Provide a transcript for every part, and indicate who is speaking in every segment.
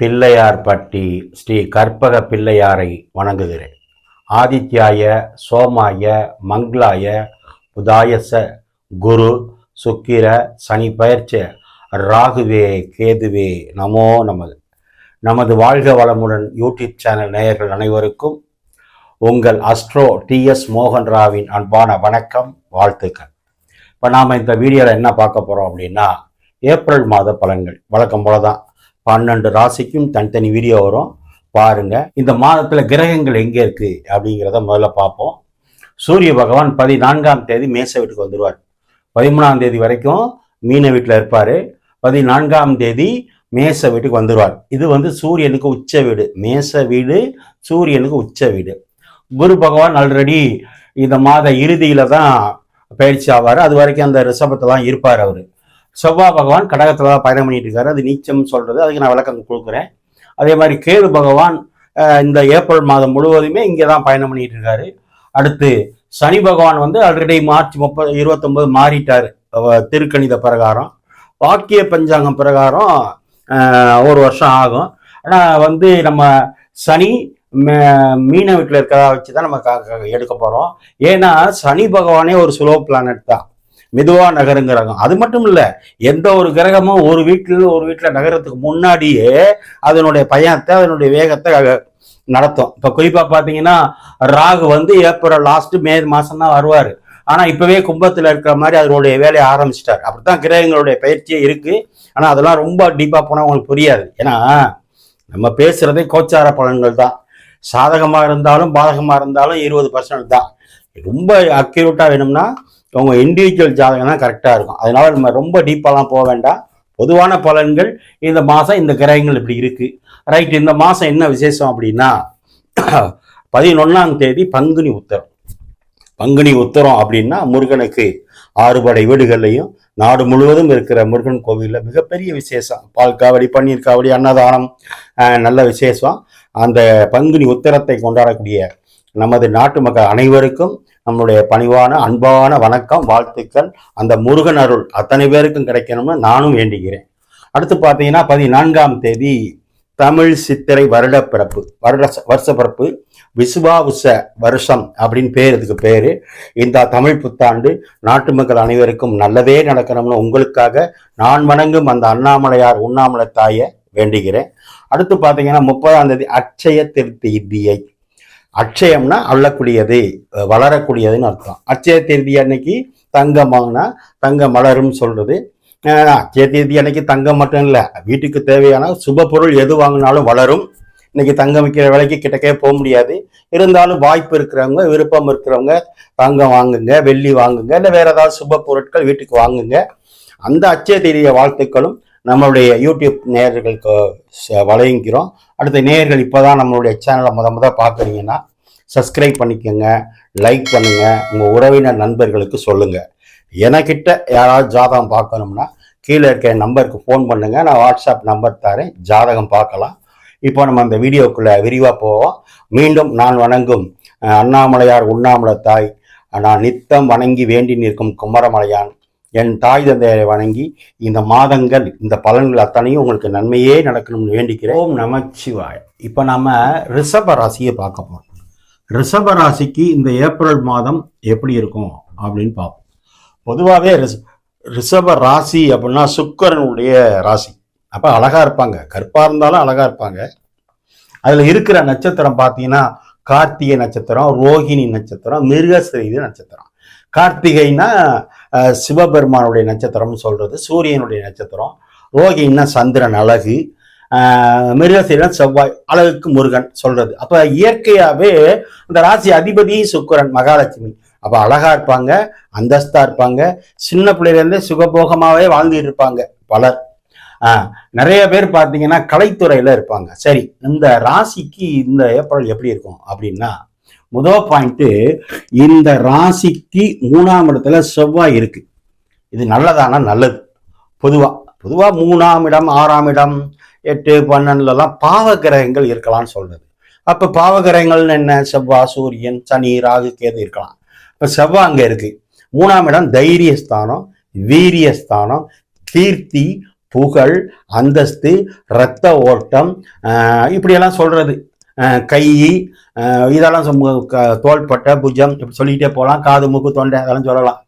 Speaker 1: பிள்ளையார்பட்டி ஸ்ரீ கற்பக பிள்ளையாரை வணங்குகிறேன். ஆதித்யாய சோமாய மங்களாய புதாயச குரு சுக்கிர சனி பயிற்ச ராகுவே கேதுவே நமோ நமது நமது வாழ்க வளமுடன் யூடியூப் சேனல் நேயர்கள் அனைவருக்கும் உங்கள் அஸ்ட்ரோ டிஎஸ் மோகன் ராவின் அன்பான வணக்கம் வாழ்த்துக்கள். இப்போ நாம் இந்த வீடியோவில் என்ன பார்க்க போகிறோம் அப்படின்னா ஏப்ரல் மாத பலன்கள். வழக்கம் போல தான் பன்னெண்டு ராசிக்கும் தனித்தனி வீடியோ வரும். பாருங்க. இந்த மாதத்தில் கிரகங்கள் எங்கே இருக்கு அப்படிங்கிறத முதல்ல பார்ப்போம். சூரிய பகவான் பதினான்காம் தேதி மேச வீட்டுக்கு வந்துடுவார் பதிமூணாம் தேதி வரைக்கும் மீன வீட்டில் இருப்பார். பதினான்காம் தேதி மேச வீட்டுக்கு வந்துடுவார் இது வந்து சூரியனுக்கு உச்ச வீடு. மேச வீடு சூரியனுக்கு உச்ச வீடு. குரு பகவான் ஆல்ரெடி இந்த மாத இறுதியில தான் பயிற்சி ஆவார். அது வரைக்கும் அந்த ரிஷபத்தை தான் இருப்பார் அவர். செவ்வாய் பகவான் கடகத்தில் தான் பயணம் பண்ணிட்டு இருக்காரு. அது நீச்சம் சொல்றது. அதுக்கு நான் விளக்கம் கொடுக்குறேன். அதே மாதிரி கேது பகவான் இந்த ஏப்ரல் மாதம் முழுவதுமே இங்கே தான் பயணம் பண்ணிட்டு இருக்காரு. அடுத்து சனி பகவான் வந்து ஆல்ரெடி மார்ச் முப்பது இருபத்தொன்பது மாறிட்டார். திருக்கணித பிரகாரம். வாக்கிய பஞ்சாங்கம் பிரகாரம் ஒரு வருஷம் ஆகும். ஆனால் வந்து நம்ம சனி மே- மீன வீட்டில் இருக்கிறதா வச்சு தான் நம்ம க- எடுக்க போகிறோம் ஏன்னா சனி பகவானே ஒரு ஸ்லோ பிளானட் தான். மெதுவாக நகருங்கிறாங்க. அது மட்டும் இல்லை எந்த ஒரு கிரகமும் ஒரு வீட்டில் ஒரு வீட்டில் நகரத்துக்கு முன்னாடியே அதனுடைய பயணத்தை அதனுடைய வேகத்தை நடத்தும். இப்போ குறிப்பாக பார்த்தீங்கன்னா ராகு வந்து ஏப்ரல் லாஸ்ட்டு மே மாதம் தான் வருவார். ஆனால் இப்போவே கும்பத்தில் இருக்கிற மாதிரி அதனுடைய வேலையை ஆரம்பிச்சிட்டார். அப்படித்தான் கிரகங்களுடைய பயிற்சியே இருக்குது ஆனால் அதெல்லாம் ரொம்ப டீப்பாக போனால் உங்களுக்கு புரியாது. ஏன்னா நம்ம பேசுகிறதே கோச்சார பலன்கள் தான். சாதகமாக இருந்தாலும் பாதகமாக இருந்தாலும் இருபது பர்சன்ட் தான். ரொம்ப அக்யூரேட்டாக வேணும்னா உங்க இண்டிவிஜுவல் ஜாதகம்னா கரெக்டாக கரெக்டா இருக்கும். அதனால நம்ம ரொம்ப டீப்பாலாம் போக வேண்டாம். பொதுவான பலன்கள் இந்த மாதம் இந்த கிரகங்கள் இப்படி இருக்கு. ரைட் இந்த மாதம் என்ன விசேஷம் அப்படின்னா பதினொன்னாம் தேதி பங்குனி உத்தரம். பங்குனி உத்தரம் அப்படின்னா முருகனுக்கு ஆறுபடை வீடுகள்லையும் நாடு முழுவதும் இருக்கிற முருகன் கோவிலில் மிகப்பெரிய விசேஷம். பால் காவடி பன்னீர் காவடி அன்னதானம் நல்ல விசேஷம். அந்த பங்குனி உத்தரத்தை கொண்டாடக்கூடிய நமது நாட்டு மக்கள் அனைவருக்கும் நம்மளுடைய பணிவான அன்பான வணக்கம் வாழ்த்துக்கள். அந்த முருகன் அருள் அத்தனை பேருக்கும் கிடைக்கணும்னு நானும் வேண்டுகிறேன். அடுத்து பார்த்தீங்கன்னா பதினான்காம் தேதி தமிழ் சித்திரை வருட பிறப்பு வருட வருஷ பிறப்பு விசுவாவுச வருஷம் அப்படின்னு பேர் இதுக்கு பேர். இந்த தமிழ் புத்தாண்டு நாட்டு மக்கள் அனைவருக்கும் நல்லதே நடக்கணும்னு உங்களுக்காக நான் வணங்கும் அந்த அண்ணாமலையார் உண்ணாமலை தாயை வேண்டுகிறேன். அடுத்து பார்த்தீங்கன்னா முப்பதாம் தேதி அட்சய திருத்தியை அட்சயம்னா அள்ளக்கூடியது வளரக்கூடியதுன்னு அர்த்தம். அட்சய தேதி அன்னைக்கு தங்கம் வாங்கினா தங்கம் மலரும் சொல்றது அட்சய தேதி அன்னைக்கு தங்கம் மட்டும் இல்லை வீட்டுக்கு தேவையான சுப பொருள் எது வாங்கினாலும் வளரும். இன்னைக்கு தங்கம் விற்கிற விலைக்கு கிட்டக்கே போக முடியாது. இருந்தாலும் வாய்ப்பு இருக்கிறவங்க விருப்பம் இருக்கிறவங்க தங்கம் வாங்குங்க வெள்ளி வாங்குங்க இல்லை வேற ஏதாவது சுப பொருட்கள் வீட்டுக்கு வாங்குங்க. அந்த அச்சய தேதிய வாழ்த்துக்களும் நம்மளுடைய யூடியூப் நேயர்களுக்கு ச- அடுத்த நேயர்கள் இப்போதான் நம்மளுடைய சேனலை முத முத பார்க்குறீங்கன்னா சப்ஸ்கிரைப் பண்ணிக்கோங்க லைக் பண்ணுங்கள் உங்கள் உறவினர் நண்பர்களுக்கு சொல்லுங்கள் எனக்கிட்ட யாராவது ஜாதகம் பார்க்கணும்னா கீழே இருக்க என் நம்பருக்கு ஃபோன் பண்ணுங்கள் நான் வாட்ஸ்அப் நம்பர் தரேன். ஜாதகம் பார்க்கலாம். இப்போ நம்ம அந்த வீடியோக்குள்ளே விரிவாக போவோம். மீண்டும் நான் வணங்கும் அண்ணாமலையார் உண்ணாமலை தாய் நான் நித்தம் வணங்கி வேண்டி நிற்கும் குமரமலையான் என் தாய் தந்தையரை வணங்கி இந்த மாதங்கள் இந்த பலன்கள் அத்தனையும் உங்களுக்கு நன்மையே நடக்கணும்னு வேண்டிக்கிறேன். ஓம் நமச்சிவாய். இப்போ நம்ம ரிஷப ராசியை பார்க்க போறோம். ரிஷப ராசிக்கு இந்த ஏப்ரல் மாதம் எப்படி இருக்கும் அப்படின்னு பார்ப்போம். பொதுவாகவே ரிஷப ராசி அப்படின்னா சுக்கிரனுடைய ராசி. அப்போ அழகா இருப்பாங்க. கருப்பா இருந்தாலும் அழகா இருப்பாங்க. அதுல இருக்கிற நட்சத்திரம் பார்த்தீங்கன்னா கார்த்திகை நட்சத்திரம் ரோகிணி நட்சத்திரம் மிருகஸ்ரீதி நட்சத்திரம். கார்த்திகைனா சிவபெருமானுடைய நட்சத்திரம்னு சொல்றது சூரியனுடைய நட்சத்திரம் ரோகின்னா சந்திரன் அழகு மிருகசீரன் செவ்வாய் அழகுக்கு முருகன் சொல்றது. அப்ப இயற்கையாவே இந்த ராசி அதிபதி சுக்கரன் மகாலட்சுமி. அப்ப அழகா இருப்பாங்க அந்தஸ்தா இருப்பாங்க சின்ன பிள்ளையில இருந்தே சுகபோகமாவே வாழ்ந்துட்டு இருப்பாங்க பலர். நிறைய பேர் பார்த்தீங்கன்னா கலைத்துறையில இருப்பாங்க. சரி இந்த ராசிக்கு இந்த ஏப்ரல் எப்படி இருக்கும் அப்படின்னா முதல் பாயிண்ட்டு இந்த ராசிக்கு மூணாம் இடத்துல செவ்வாய் இருக்கு. இது நல்லதானா நல்லது? பொதுவாக பொதுவாக மூணாம் இடம் ஆறாம் இடம் எட்டு பன்னெண்டுலலாம் பாவ கிரகங்கள் இருக்கலாம்னு சொல்றது. அப்போ பாவ கிரகங்கள்னு என்ன? செவ்வாய் சூரியன் சனி ராகு கேது இருக்கலாம். இப்போ செவ்வாய் அங்கே இருக்கு. மூணாம் இடம் தைரியஸ்தானம் வீரியஸ்தானம் கீர்த்தி புகழ் அந்தஸ்து இரத்த ஓட்டம் இப்படியெல்லாம் சொல்றது. கை இதெல்லாம் க- தோள்பட்டை புஜம் இப்படி சொல்லிக்கிட்டே போகலாம். காது மூக்கு தொண்டை அதெல்லாம் சொல்லலாம்.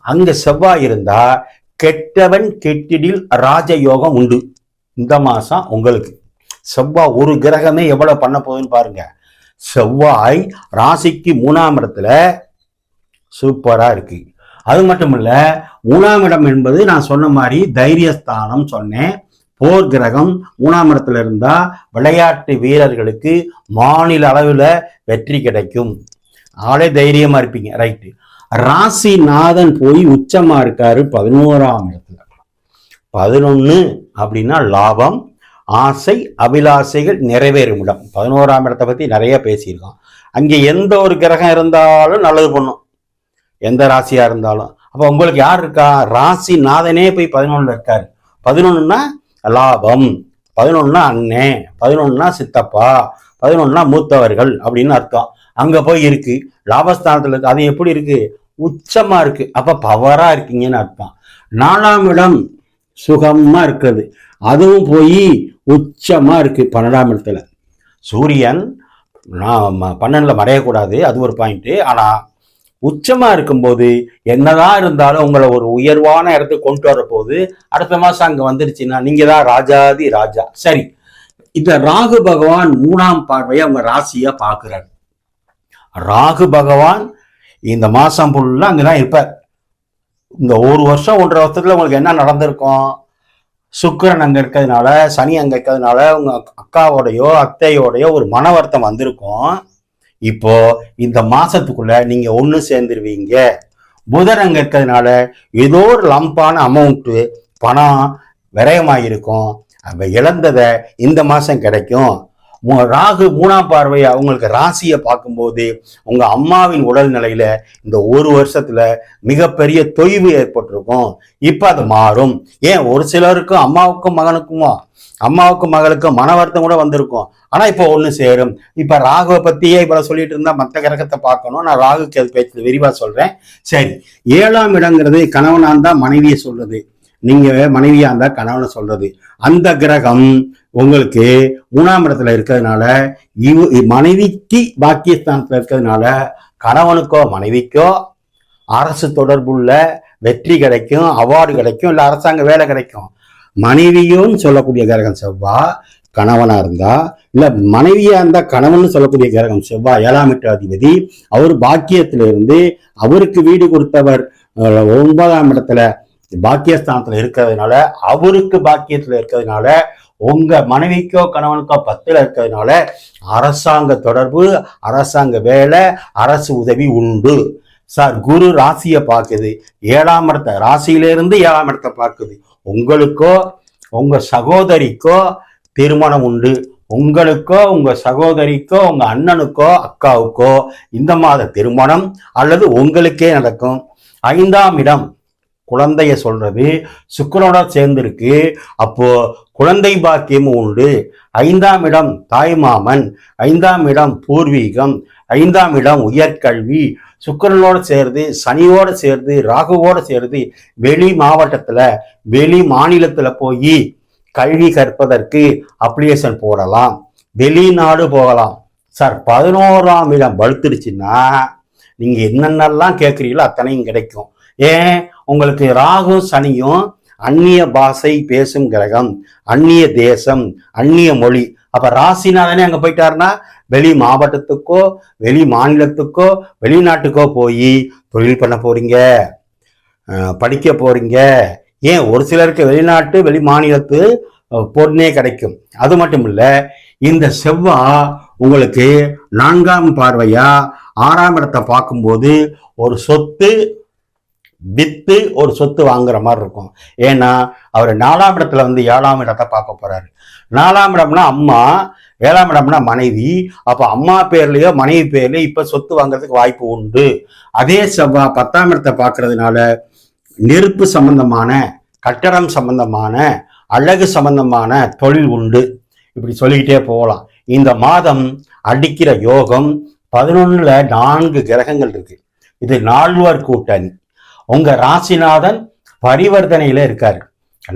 Speaker 1: அங்கே செவ்வாய் இருந்தால் கெட்டவன் கெட்டிடில் ராஜயோகம் உண்டு. இந்த மாதம் உங்களுக்கு. செவ்வாய் ஒரு கிரகமே எவ்வளோ பண்ண போகுதுன்னு பாருங்க. செவ்வாய் ராசிக்கு மூணாம் இடத்துல சூப்பராக இருக்குது அது மட்டும் இல்லை மூணாம் இடம் என்பது நான் சொன்ன மாதிரி தைரியஸ்தானம் சொன்னேன். போர் கிரகம் மூணாம் இடத்துல இருந்தா விளையாட்டு வீரர்களுக்கு மாநில அளவில் வெற்றி கிடைக்கும். ஆளே தைரியமா இருப்பீங்க. ரைட்டு ராசிநாதன் போய் உச்சமா இருக்காரு பதினோராம் இடத்துல. பதினொன்னு அப்படின்னா லாபம் ஆசை அபிலாசைகள் நிறைவேறும் இடம். பதினோராம் இடத்தை பத்தி நிறைய பேசியிருக்கோம். அங்கே எந்த ஒரு கிரகம் இருந்தாலும் நல்லது பண்ணும். எந்த ராசியா இருந்தாலும். அப்போ உங்களுக்கு யார் இருக்கா? ராசி நாதனே போய் பதினொன்னுல இருக்காரு. பதினொன்றுன்னா லாபம். பதினொன்னா அண்ணே பதினொன்னா சித்தப்பா பதினொன்னா மூத்தவர்கள் அப்படின்னு அர்த்தம். அங்க போய் இருக்கு. லாபஸ்தானத்துல இருக்கு. அது எப்படி இருக்கு? உச்சமா இருக்கு. அப்ப பவரா இருக்கீங்கன்னு அர்த்தம். நாலாம் இடம் சுகமா இருக்குது அதுவும் போய் உச்சமா இருக்கு பன்னெண்டாம் இடத்துல. சூரியன் நான் ம- பன்னெண்டுல மறையக்கூடாது. அது ஒரு பாயிண்ட் ஆனா உச்சமா இருக்கும்போது என்னதான் இருந்தாலும் உங்களை ஒரு உயர்வான இடத்துக்கு கொண்டு வர போது அடுத்த மாசம் அங்க வந்துருச்சுன்னா நீங்க தான் ராஜாதி ராஜா. சரி. இந்த ராகு பகவான் மூணாம் பார்வையை அவங்க ராசியா பார்க்கிறார். ராகு பகவான் இந்த மாசம் ஃபுல்லா அங்கதான் இருப்பார். இந்த ஒரு வருஷம் ஒன்றரை வருஷத்துல உங்களுக்கு என்ன நடந்திருக்கும்? சுக்கிரன் அங்க இருக்கிறதுனால சனி அங்க இருக்கிறதுனால உங்க அக்காவோடையோ அத்தையோடையோ ஒரு மன வருத்தம் வந்திருக்கும். இப்போ இந்த மாசத்துக்குள்ள நீங்க ஒன்று சேர்ந்துருவீங்க. புதன் இருக்கிறதுனால ஏதோ ஒரு லம்பான அமௌண்ட்டு பணம் விரயமாயிருக்கும். அப்ப இழந்ததை இந்த மாசம் கிடைக்கும். உங்க ராகு மூணாம் பார்வையா உங்களுக்கு ராசியை பார்க்கும்போது உங்க அம்மாவின் உடல் நிலையில இந்த ஒரு வருஷத்துல மிகப்பெரிய தொய்வு ஏற்பட்டிருக்கும். இப்ப அது மாறும். ஏன்? ஒரு சிலருக்கும் அம்மாவுக்கும் மகனுக்குமா? அம்மாவுக்கும் மகளுக்கும் மன வருத்தம் கூட வந்திருக்கும். ஆனா இப்போ ஒண்ணு சேரும். இப்ப ராகுவை பத்தியே இவ்வளவு சொல்லிட்டு இருந்தா மத்த கிரகத்தை பார்க்கணும். நான் ராகுக்கு அது பேச்சு விரிவா சொல்றேன். சரி. ஏழாம் இடங்கிறது கணவனான் தான் மனைவியை சொல்றது. நீங்க மனைவியா இருந்தா கணவனை சொல்றது. அந்த கிரகம் உங்களுக்கு மூணாம் இடத்துல இருக்கிறதுனால இவ மனைவிக்கு பாக்கியஸ்தானத்துல இருக்கிறதுனால கணவனுக்கோ மனைவிக்கோ அரசு தொடர்புள்ள வெற்றி கிடைக்கும் அவார்டு கிடைக்கும் இல்லை அரசாங்க வேலை கிடைக்கும். மனைவியும் சொல்லக்கூடிய கிரகம் செவ்வா கணவனா இருந்தா இல்ல மனைவியா இருந்தா கணவன் சொல்லக்கூடிய கிரகம் செவ்வாய் ஏழாம் எட்டு அதிபதி அவர் பாக்கியத்திலிருந்து அவருக்கு வீடு கொடுத்தவர் ஒன்பதாம் இடத்துல பாக்கியஸ்தானத்துல இருக்கிறதுனால அவருக்கு பாக்கியத்துல இருக்கிறதுனால உங்க மனைவிக்கோ கணவனுக்கோ பத்துல இருக்கிறதுனால அரசாங்க தொடர்பு அரசாங்க வேலை அரசு உதவி உண்டு. சார் குரு ராசியை பார்க்குது. ஏழாம் இடத்தை ராசியிலிருந்து ஏழாம் இடத்தை பார்க்குது. உங்களுக்கோ உங்க சகோதரிக்கோ திருமணம் உண்டு. உங்களுக்கோ உங்க சகோதரிக்கோ உங்க அண்ணனுக்கோ அக்காவுக்கோ இந்த மாத திருமணம் அல்லது உங்களுக்கே நடக்கும். ஐந்தாம் இடம் குழந்தைய சொல்றது சுக்கிரனோட சேர்ந்திருக்கு. அப்போ குழந்தை பாக்கியம் உண்டு. ஐந்தாம் இடம் தாய்மாமன் ஐந்தாம் இடம் பூர்வீகம் ஐந்தாம் இடம் உயர்கல்வி. சுக்கிரனோட சேர்ந்து சனியோட சேர்ந்து ராகுவோட சேர்ந்து வெளி மாவட்டத்துல வெளி மாநிலத்துல போய் கல்வி கற்பதற்கு அப்ளிகேஷன் போடலாம். வெளிநாடு போகலாம். சார் பதினோராம் இடம் வலுத்துருச்சுன்னா நீங்க என்னென்னலாம் கேட்குறீங்களோ அத்தனையும் கிடைக்கும். ஏன்? உங்களுக்கு ராகு சனியும் அந்நிய பாஷை பேசும் கிரகம் அந்நிய தேசம் அந்நிய மொழி. அப்ப ராசிநாதனே அங்க போயிட்டாருன்னா வெளி மாவட்டத்துக்கோ வெளி மாநிலத்துக்கோ வெளிநாட்டுக்கோ போய் தொழில் பண்ண போறீங்க. படிக்க போறீங்க. ஏன்? ஒரு சிலருக்கு வெளிநாட்டு வெளி மாநிலத்து பொண்ணே கிடைக்கும். அது மட்டும் இல்ல இந்த செவ்வா உங்களுக்கு நான்காம் பார்வையா ஆறாம் இடத்தை பார்க்கும்போது ஒரு சொத்து வித்து ஒரு சொத்து வாங்குற மாதிரி இருக்கும். ஏன்னா அவர் நாலாம் இடத்துல வந்து ஏழாம் இடத்தை பார்க்க போறாரு. நாலாம் இடம்னா அம்மா ஏழாம் இடம்னா மனைவி. அப்போ அம்மா பேர்லயோ மனைவி பேர்லயோ இப்ப சொத்து வாங்குறதுக்கு வாய்ப்பு உண்டு. அதே செவ்வாய் பத்தாம் இடத்தை பார்க்கறதுனால நெருப்பு சம்பந்தமான கட்டடம் சம்பந்தமான அழகு சம்பந்தமான தொழில் உண்டு. இப்படி சொல்லிக்கிட்டே போகலாம். இந்த மாதம் அடிக்கிற யோகம் பதினொன்னுல நான்கு கிரகங்கள் இருக்கு. இது நால்வர் கூட்டணி. உங்க ராசிநாதன் பரிவர்த்தனையில இருக்காரு.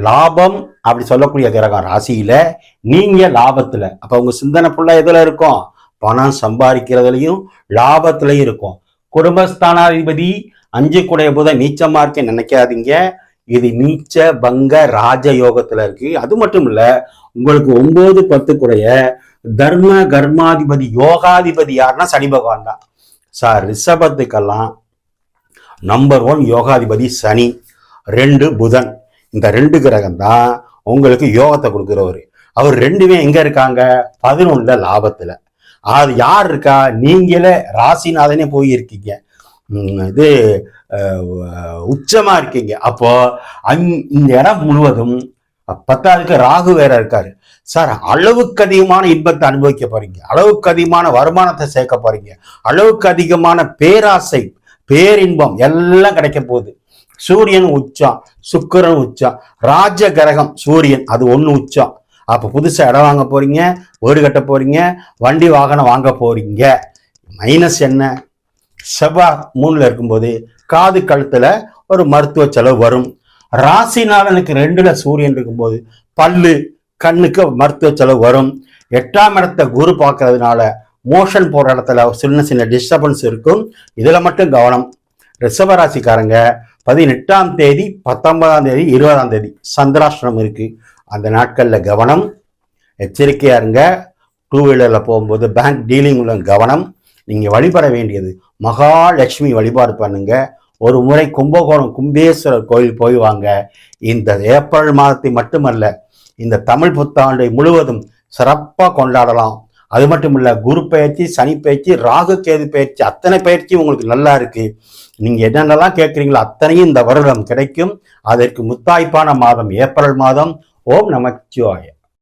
Speaker 1: லாபம் அப்படி சொல்லக்கூடிய கிரகம் ராசியில நீங்க லாபத்துல. அப்ப உங்க சிந்தனை ஃபுல்லா எதுல இருக்கும்? பணம் சம்பாதிக்கிறதுலையும் லாபத்திலையும் இருக்கும். குடும்பஸ்தானாதிபதி அஞ்சு குடைய புதன் நீச்சமா இருக்கேன்னு நினைக்காதீங்க. இது நீச்ச பங்க ராஜ யோகத்துல இருக்கு. அது மட்டும் இல்ல உங்களுக்கு ஒன்பது பத்து குடைய தர்ம கர்மாதிபதி யோகாதிபதி யாருன்னா சனி பகவான் தான். சார் ரிஷபத்துக்கெல்லாம் நம்பர் ஒன் யோகாதிபதி சனி ரெண்டு புதன். இந்த ரெண்டு கிரகம் தான் உங்களுக்கு யோகத்தை கொடுக்குறவர். அவர் ரெண்டுமே எங்க இருக்காங்க? பதினொன்னுல லாபத்துல. அது யார் இருக்கா? நீங்களே ராசிநாதனே போய் இருக்கீங்க இது உச்சமாக உச்சமா இருக்கீங்க. அப்போ அங் இந்த இடம் முழுவதும் பத்தாவதுக்கு ராகு வேற இருக்காரு. சார் அளவுக்கு அதிகமான இன்பத்தை அனுபவிக்க போறீங்க. அளவுக்கு அதிகமான வருமானத்தை சேர்க்க போறீங்க. அளவுக்கு அதிகமான பேராசை பேரின்பம் எல்லாம் கிடைக்க போகுது. சூரியன் உச்சம் சுக்கிரன் உச்சம் ராஜ கிரகம் சூரியன் அது ஒன்று உச்சம். அப்போ புதுசாக இடம் வாங்க போறீங்க வீடு கட்ட போறீங்க வண்டி வாகனம் வாங்க போறீங்க. மைனஸ் என்ன? செவ்வாய் மூணில் இருக்கும்போது காது கழுத்தில் ஒரு மருத்துவ செலவு வரும். ராசிநாதனுக்கு ரெண்டுல சூரியன் இருக்கும்போது பல்லு கண்ணுக்கு மருத்துவ செலவு வரும். எட்டாம் இடத்தை குரு பார்க்கறதுனால மோஷன் போகிற இடத்துல சின்ன சின்ன டிஸ்டர்பன்ஸ் இருக்கும். இதில் மட்டும் கவனம். ரிஷபராசிக்காரங்க பதினெட்டாம் தேதி பத்தொன்பதாம் தேதி இருபதாம் தேதி சந்திராஷ்டிரம் இருக்குது அந்த நாட்களில் கவனம். எச்சரிக்கையாக இருங்க. டூ வீலரில் போகும்போது பேங்க் டீலிங் உள்ள கவனம். நீங்கள் வழிபட வேண்டியது. மகாலட்சுமி வழிபாடு பண்ணுங்க. ஒரு முறை கும்பகோணம் கும்பேஸ்வரர் கோயில் போய் வாங்க. இந்த ஏப்ரல் மாதத்தை மட்டுமல்ல இந்த தமிழ் புத்தாண்டை முழுவதும் சிறப்பாக கொண்டாடலாம். அது மட்டும் இல்லை குரு பயிற்சி சனி பயிற்சி ராகு கேது பயிற்சி அத்தனை பயிற்சி உங்களுக்கு நல்லா இருக்கு. நீங்க என்னென்னலாம் கேட்குறீங்களோ அத்தனையும் இந்த வருடம் கிடைக்கும். அதற்கு முத்தாய்ப்பான மாதம் ஏப்ரல் மாதம். ஓம் நமச்சிவாயம்